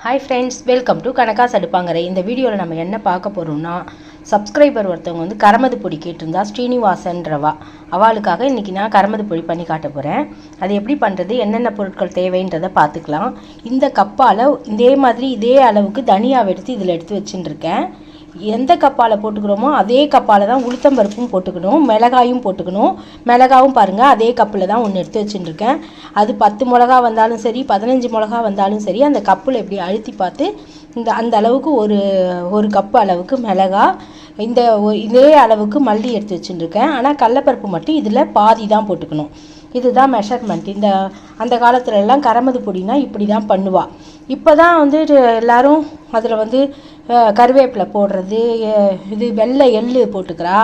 Hi friends welcome to கணக்கா சடுப்பாங்கரை இந்த வீடியோவில் நம்ம என்ன பார்க்க போகிறோம்னா சப்ஸ்கிரைபர் ஒருத்தவங்க வந்து கரமது பொடி கேட்டிருந்தா ஸ்ரீனிவாசன்றவா அவளுக்காக இன்றைக்கி நான் கரமது பொடி பண்ணி காட்ட போகிறேன் அது எப்படி பண்ணுறது என்னென்ன பொருட்கள் தேவைன்றதை பார்த்துக்கலாம். இந்த கப்பால் இதே மாதிரி இதே அளவுக்கு தனியாக எடுத்து இதில் எடுத்து வச்சுட்டுருக்கேன் எந்த கப்பால் போட்டுக்கிறோமோ அதே கப்பால் தான் உளுத்தம்பருப்பும் போட்டுக்கணும் மிளகாயும் போட்டுக்கணும். மிளகாவும் பாருங்கள் அதே கப்பில் தான் ஒன்று எடுத்து வச்சுட்டுருக்கேன். அது பத்து மிளகா வந்தாலும் சரி பதினஞ்சு மிளகா வந்தாலும் சரி அந்த கப்பில் இப்படி அழுத்தி பார்த்து இந்த அந்த அளவுக்கு ஒரு ஒரு கப்பு அளவுக்கு மிளகா இந்த ஒ- இதே அளவுக்கு மல்லி எடுத்து வச்சுட்டுருக்கேன். ஆனால் கடலப்பருப்பு மட்டும் இதில் பாதி தான் போட்டுக்கணும். இதுதான் மெஷர்மெண்ட் இந்த அந்த காலத்துலலாம் கரமது பொடினா இப்படி தான் பண்ணுவா. இப்போ தான் வந்து எல்லோரும் அதில் வந்து கருவேப்பில கருவேப்பிலை போடுறது இது வெள்ளை எள்ளு போட்டுக்கிறா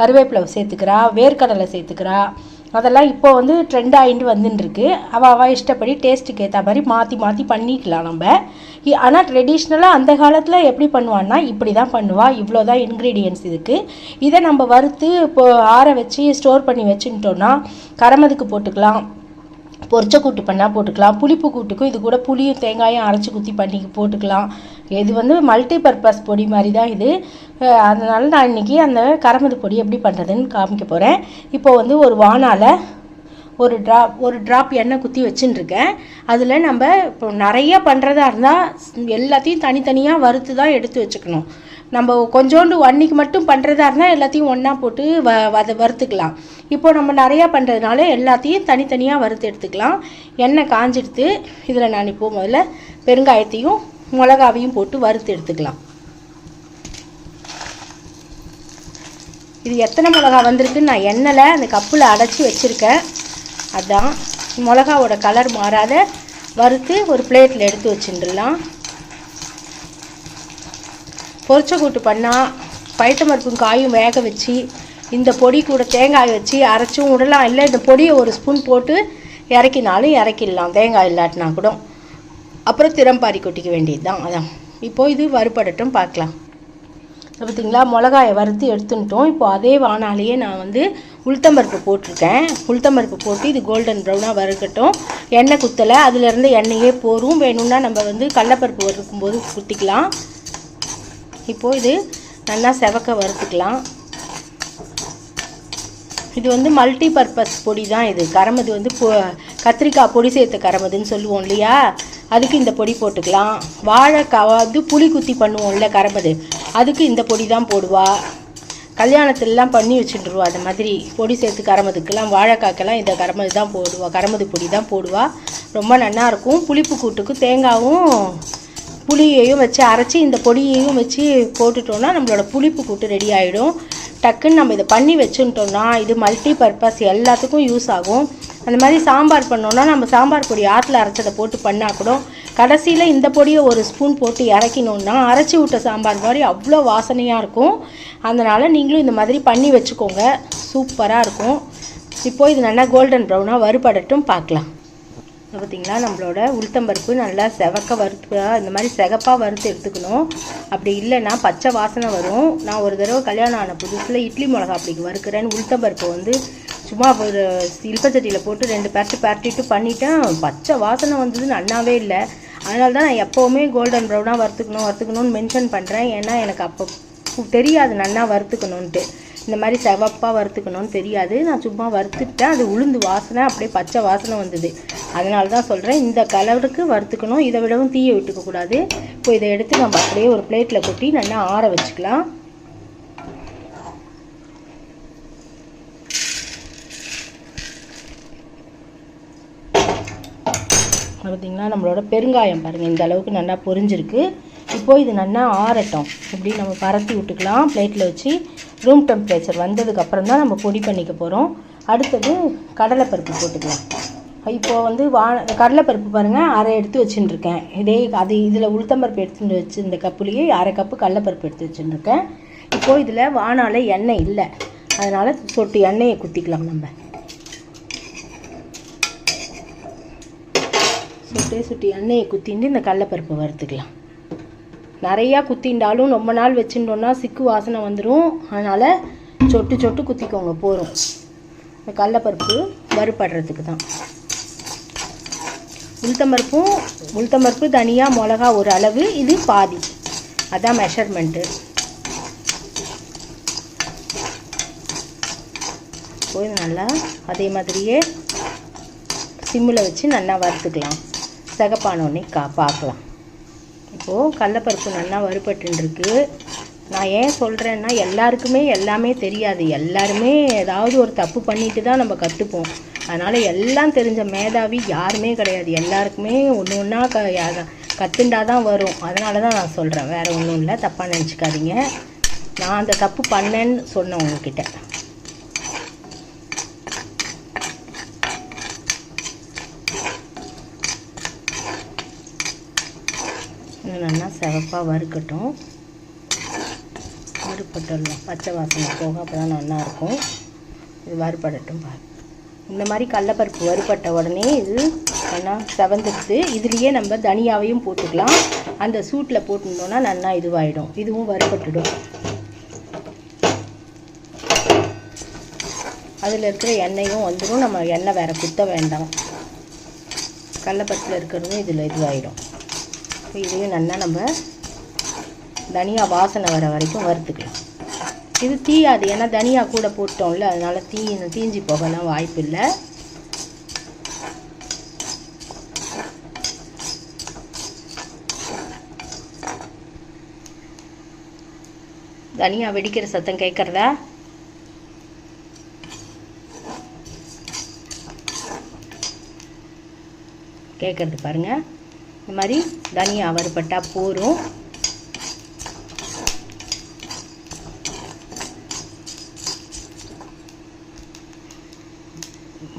கருவேப்பிலை சேர்த்துக்கிறா வேர்க்கடலை சேர்த்துக்கிறா. அதெல்லாம் இப்போ வந்து ட்ரெண்ட் ஆகிட்டு வந்துட்டுருக்கு அவள் அவள் இஷ்டப்படி டேஸ்ட்டுக்கு ஏற்ற மாதிரி மாற்றி மாற்றி பண்ணிக்கலாம் நம்ம. ஆனால் ட்ரெடிஷ்னலாக அந்த காலத்தில் எப்படி பண்ணுவான்னா இப்படி தான் பண்ணுவாள் இவ்வளோ தான் இன்க்ரீடியன்ஸ் இதுக்கு. இதை நம்ம வறுத்து இப்போ ஆற வச்சு ஸ்டோர் பண்ணி வச்சுட்டோன்னா கரமதுக்கு போட்டுக்கலாம். பொரிச்ச கூட்டு பண்ணால் போட்டுக்கலாம். புளிப்பு கூட்டுக்கும் இது கூட புளியும் தேங்காயும் அரைச்சி குத்தி பண்ணி போட்டுக்கலாம். இது வந்து மல்டி பர்பஸ் பொடி மாதிரி தான் இது. அதனால் அதனால நான் இன்றைக்கி அந்த கரமது பொடி எப்படி பண்ணுறதுன்னு காமிக்க போகிறேன் இப்போ வந்து ஒரு வானால ஒரு ட்ராப் ஒரு ட்ராப் எண்ணெய் குத்தி வச்சுட்டுருக்கேன் அதில் நம்ம இப்போ நிறைய பண்ணுறதா இருந்தால் எல்லாத்தையும் தனித்தனியாக வறுத்து தான் எடுத்து வச்சுக்கணும். நம்ம கொஞ்சோண்டு அன்னைக்கு மட்டும் பண்ணுறதா இருந்தால் எல்லாத்தையும் ஒன்றா போட்டு வ வத வறுத்துக்கலாம். இப்போ நம்ம நிறையா பண்ணுறதுனால எல்லாத்தையும் தனித்தனியாக வறுத்து எடுத்துக்கலாம். எண்ணெய் காஞ்சிடுத்து இதில் நான் இப்போ முதல்ல பெருங்காயத்தையும் மிளகாவையும் போட்டு வறுத்து எடுத்துக்கலாம். இது எத்தனை மிளகா வந்திருக்குன்னு நான் எண்ணெயில் அந்த கப்பில் அடைச்சி வச்சுருக்கேன். அதான். மிளகாவோட கலர் மாறாத வறுத்து ஒரு பிளேட்டில் எடுத்து வச்சுட்டுலாம் பொரிச்ச கூட்டு பண்ணால் பைத்தமருப்பும் காயும் வேக வச்சு இந்த பொடி கூட தேங்காய் வச்சு அரைச்சும் விடலாம் இல்லை இந்த பொடியை ஒரு ஸ்பூன் போட்டு இறக்கினாலும் இறக்கிடலாம். தேங்காய் இல்லாட்டினா கூட. அப்புறம் திறம்பாரி கொட்டிக்க வேண்டியது தான் அதான். இப்போது இது வறுபடட்டும் பார்க்கலாம். பார்த்தீங்களா? மிளகாயை வறுத்து எடுத்துன்ட்டோம். இப்போ அதே வானாலேயே நான் வந்து உளுத்தம்பருப்பு போட்டிருக்கேன். உளுத்தம்பருப்பு போட்டு இது கோல்டன் ப்ரௌனாக வறுக்கட்டும். எண்ணெய் குத்தலை. அதுலேருந்து எண்ணெயே போரும் வேணும்னா நம்ம வந்து கடலப்பருப்பு வறுக்கும்போது குத்திக்கலாம். இப்போது இது நல்லா செவக்க வறுத்துக்கலாம். இது வந்து மல்டி பர்பஸ் பொடி தான் இது. கரமது வந்து கத்திரிக்காய் பொடி சேர்த்த கரமதுன்னு சொல்லுவோம் இல்லையா? அதுக்கு இந்த பொடி போட்டுக்கலாம். வாழைக்காய் வந்து புளி குத்தி பண்ணுவோம்ல கரம்பது. அதுக்கு இந்த பொடி தான் போடுவா. கல்யாணத்துலலாம் பண்ணி வச்சுட்டுருவா அந்த மாதிரி. பொடி சேர்த்து கரம்பதுக்கெல்லாம் வாழைக்காக்கெல்லாம் இந்த கரம்பது தான் போடுவா. கரம்பது பொடி தான் போடுவா. ரொம்ப நல்லாயிருக்கும் புளிப்பு கூட்டுக்கு தேங்காவும் புளியையும் வச்சு அரைச்சி இந்த பொடியையும் வச்சு போட்டுட்டோம்னா நம்மளோட புளிப்பு கூட்டு ரெடி ஆகிடும் டக்குன்னு நம்ம இதை பண்ணி வச்சுட்டோம்னா இது மல்டி பர்பஸ் எல்லாத்துக்கும் யூஸ் ஆகும். அந்த மாதிரி சாம்பார் பண்ணோன்னா நம்ம சாம்பார் பொடி ஆற்றுல அரைச்சதை போட்டு பண்ணால் கூட கடைசியில் இந்த பொடியை ஒரு ஸ்பூன் போட்டு இறக்கினோன்னா அரைச்சி விட்ட சாம்பார் மாதிரி அவ்வளோ வாசனையாக இருக்கும். அதனால் நீங்களும் இந்த மாதிரி பண்ணி வச்சுக்கோங்க. சூப்பராக இருக்கும். இப்போது இது நல்லா கோல்டன் ப்ரௌனாக வறுபடட்டும் பார்க்கலாம். பார்த்திங்களா பார்த்தீங்களா நம்மளோட உளுத்தம்பருப்பு நல்லா செவக்க வறுத்து இந்த மாதிரி செகப்பாக வறுத்து எடுத்துக்கணும். அப்படி இல்லைன்னா பச்சை வாசனை வரும். நான் ஒரு தடவை கல்யாணம் ஆன புதுசில் இட்லி மிளகா அப்படி வறுக்கிறேன்னு உளுத்தம்பருப்பு வந்து சும்மா ஒரு இல்பச்சட்டியில் போட்டு ரெண்டு பேர்ட்டு பேர்ட்டிட்டு பண்ணிட்டேன். பச்சை வாசனை வந்தது நல்லாவே இல்லை. அதனால தான் நான் எப்போவுமே கோல்டன் ப்ரௌனாக வறுத்துக்கணும் வறுத்துக்கணும்னு மென்ஷன் பண்ணுறேன் ஏன்னா எனக்கு அப்போ தெரியாது நல்லா வறுத்துக்கணுன்ட்டு இந்த மாதிரி செவப்பாக வறுத்துக்கணும்னு தெரியாது. நான் சும்மா வறுத்துட்டேன். அது உளுந்து வாசனை அப்படியே பச்சை வாசனை வந்தது. அதனால தான் சொல்கிறேன் இந்த கலருக்கு வறுத்துக்கணும். இதை விடவும் தீயை விட்டுக்க கூடாது. இப்போ இதை எடுத்து நம்ம அப்படியே ஒரு பிளேட்டில் கொட்டி நல்லா ஆற வச்சுக்கலாம். பார்த்தீங்களா நம்மளோட பெருங்காயம் பாருங்கள் இந்த அளவுக்கு நல்லா பொரிஞ்சிருக்கு. இப்போது இது நல்லா ஆறட்டும். இப்படி நம்ம பரத்தி விட்டுக்கலாம். பிளேட்டில் வச்சு ரூம் டெம்பரேச்சர் வந்ததுக்கப்புறம் தான் நம்ம பொடி பண்ணிக்க போகிறோம் அடுத்தது கடலைப்பருப்பு போட்டுக்கலாம். இப்போது வந்து வா கடலைப்பருப்பு பாருங்கள் அரை எடுத்து வச்சுட்டுருக்கேன் இதே அது இதில் உளுத்தம்பருப்பு எடுத்துட்டு வச்சு இந்த கப்புலேயே அரை கப்பு கடலைப்பருப்பு எடுத்து வச்சுட்டுருக்கேன் இப்போது இதில் வானால எண்ணெய் இல்லை. அதனால் சொட்டு எண்ணெயை குத்திக்கலாம் நம்ம. சுட்டே சுட்டி எண்ணெயை குத்திண்டு இந்த கடலப்பருப்பை வறுத்துக்கலாம். நிறையா குத்திண்டாலும் ரொம்ப நாள் வச்சுட்டோன்னா சிக்கு வாசனை வந்துடும் அதனால் சொட்டு சொட்டு குத்திக்கோங்க போகிறோம் இந்த கடலப்பருப்பு வறுபடுறதுக்கு தான். உளுத்தம்பருப்பும் உளுத்தம்பருப்பு தனியாக மிளகா ஒரு அளவு இது பாதி. அதான் மெஷர்மெண்ட்டு போய் நல்லா. அதே மாதிரியே சிம்மில் வச்சு நல்லா வறுத்துக்கலாம். சிகப்பானோடனே கா பார்க்கலாம். இப்போது கடலப்பருப்பு நல்லா வறுபட்டுருக்கு நான் ஏன் சொல்கிறேன்னா எல்லாருக்குமே எல்லாமே தெரியாது. எல்லாருமே ஏதாவது ஒரு தப்பு பண்ணிட்டு தான் நம்ம கற்றுப்போம் அதனால் எல்லாம் தெரிஞ்ச மேதாவி யாருமே கிடையாது. எல்லாருக்குமே ஒன்று ஒன்றா க கற்றுண்டா தான் வரும். அதனால தான் நான் சொல்கிறேன் வேறு ஒன்றும் இல்லை. தப்பாக நினச்சிக்காதீங்க. நான் அந்த தப்பு பண்ணேன்னு சொன்னேன் உங்ககிட்ட. நல்லா வறுக்கட்டும். வறுப்பட்டுடலாம் பச்சை வாசனை போக அப்போ தான் நல்லாயிருக்கும் இது வறுபடட்டும் பாரு. இந்த மாதிரி கடலப்பருப்பு வறுபட்ட உடனே இது நல்லா செவந்துடுத்து இதுலேயே நம்ம தனியாவையும் போட்டுக்கலாம். அந்த சூட்டில் போட்டுருந்தோன்னா நல்லா இதுவாகிடும் இதுவும் வறுபட்டுடும். அதில் இருக்கிற எண்ணெயும் வந்துடும் நம்ம எண்ணெய் வேறு குத்த வேண்டாம். கடலப்பருப்பில் இருக்கிறதும் இதில் இதுவாகிடும் இப்போ இதையும் நல்லா நம்ம தனியா வாசனை வர வரைக்கும் வறுத்துக்கலாம். இது தீயாது. ஏன்னா தனியா கூட போட்டோம்ல அதனால் தீ தீஞ்சி போகலாம் வாய்ப்பு இல்லை தனியா வெடிக்கிற சத்தம் கேட்குறதா கேட்குறது பாருங்கள் இந்த மாதிரி தனியா வறுபட்டால் போரும்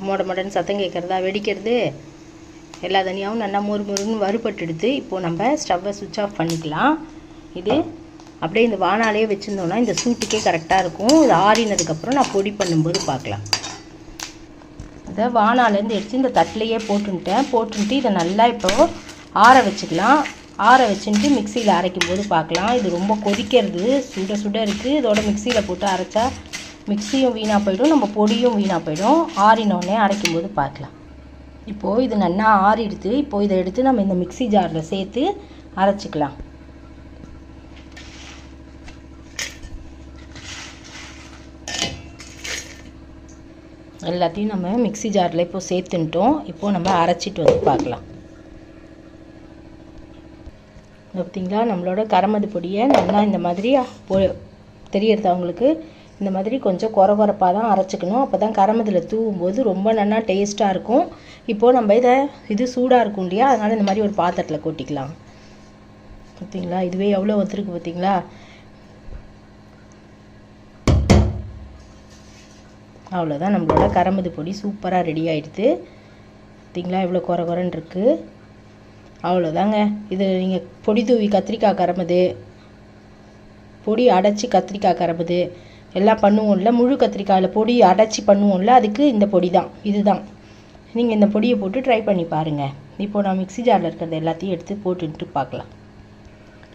மொட மொடன்னு சத்தம் கேட்குறதா? வெடிக்கிறது. எல்லா தனியாகவும் நல்லா மொறு மொறுன்னு வறுபட்டுடுது இப்போது நம்ம ஸ்டவ்வை சுவிட்ச் ஆஃப் பண்ணிக்கலாம். இது அப்படியே இந்த வானாலேயே வச்சுருந்தோம்னா இந்த சூட்டுக்கே கரெக்டாக இருக்கும். இது ஆறினதுக்கப்புறம் நான் பொடி பண்ணும்போது பார்க்கலாம். இதை வானாலேருந்து எடுத்து இந்த தட்டிலையே போட்டுன்ட்டேன். போட்டுன்ட்டு இதை நல்லா இப்போது ஆற வச்சுக்கலாம். ஆற வச்சுட்டு மிக்சியில் அரைக்கும் போது பார்க்கலாம். இது ரொம்ப கொதிக்கிறது சுட சுட இருக்குது இதோட மிக்சியில் போட்டு அரைச்சா மிக்சியும் வீணாக போயிடும் நம்ம பொடியும் வீணாக போயிடும். ஆறினோடனே அரைக்கும் போது பார்க்கலாம். இப்போது இது நல்லா ஆறிடுது. இப்போது இதை எடுத்து நம்ம இந்த மிக்ஸி ஜாரில் சேர்த்து அரைச்சிக்கலாம். எல்லாத்தையும் நம்ம மிக்ஸி ஜாரில் இப்போது சேர்த்துன்ட்டோம். இப்போது நம்ம அரைச்சிட்டு வந்து பார்க்கலாம். பார்த்தீங்களா நம்மளோட கரமது பொடியை நல்லா இந்த மாதிரி தெரியறது அவங்களுக்கு இந்த மாதிரி கொஞ்சம் குற குறப்பாக தான் அரைச்சிக்கணும். அப்போ தான் கரமதில் தூவும் போது ரொம்ப நல்லா டேஸ்ட்டாக இருக்கும். இப்போது நம்ம இதை இது சூடாக இருக்கும் இல்லையா? அதனால் இந்த மாதிரி ஒரு பாத்திரத்தில் கொட்டிக்கலாம். பார்த்தீங்களா இதுவே எவ்வளோ வந்துருக்கு பார்த்தீங்களா அவ்வளோதான் நம்மளோட கரமது பொடி சூப்பராக ரெடி ஆகிடுது பார்த்தீங்களா இவ்வளோ குறை குறன்னு இருக்குது அவ்வளோதாங்க இது நீங்கள் பொடி தூவி கத்திரிக்காய் கரமது பொடி அடைச்சி கத்திரிக்காய் கறம்புது எல்லாம் பண்ணுவோம்ல முழு கத்திரிக்காயில் பொடி அடைச்சி பண்ணுவோம்ல அதுக்கு இந்த பொடி தான் இதுதான். நீங்கள் இந்த பொடியை போட்டு ட்ரை பண்ணி பாருங்கள் இப்போது நான் மிக்ஸி ஜாரில் இருக்கிறது எல்லாத்தையும் எடுத்து போட்டுன்ட்டு பார்க்கலாம்.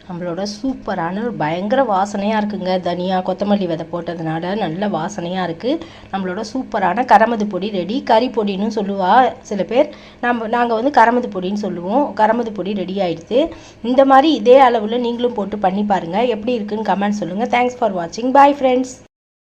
நம்மளோட சூப்பரான ஒரு பயங்கர வாசனையாக இருக்குங்க. தனியா கொத்தமல்லி விதை போட்டதுனால நல்ல வாசனையாக இருக்குது நம்மளோட சூப்பரான கரமது பொடி ரெடி கறி பொடின்னு சொல்லுவா சில பேர். நம்ம நாங்கள் வந்து கரமது பொடின்னு சொல்லுவோம். கரமது பொடி ரெடி ஆகிடுது இந்த மாதிரி இதே அளவில் நீங்களும் போட்டு பண்ணி பாருங்கள் எப்படி இருக்குன்னு கமெண்ட் சொல்லுங்கள் தேங்க்ஸ் ஃபார் வாட்சிங் பாய் ஃப்ரெண்ட்ஸ்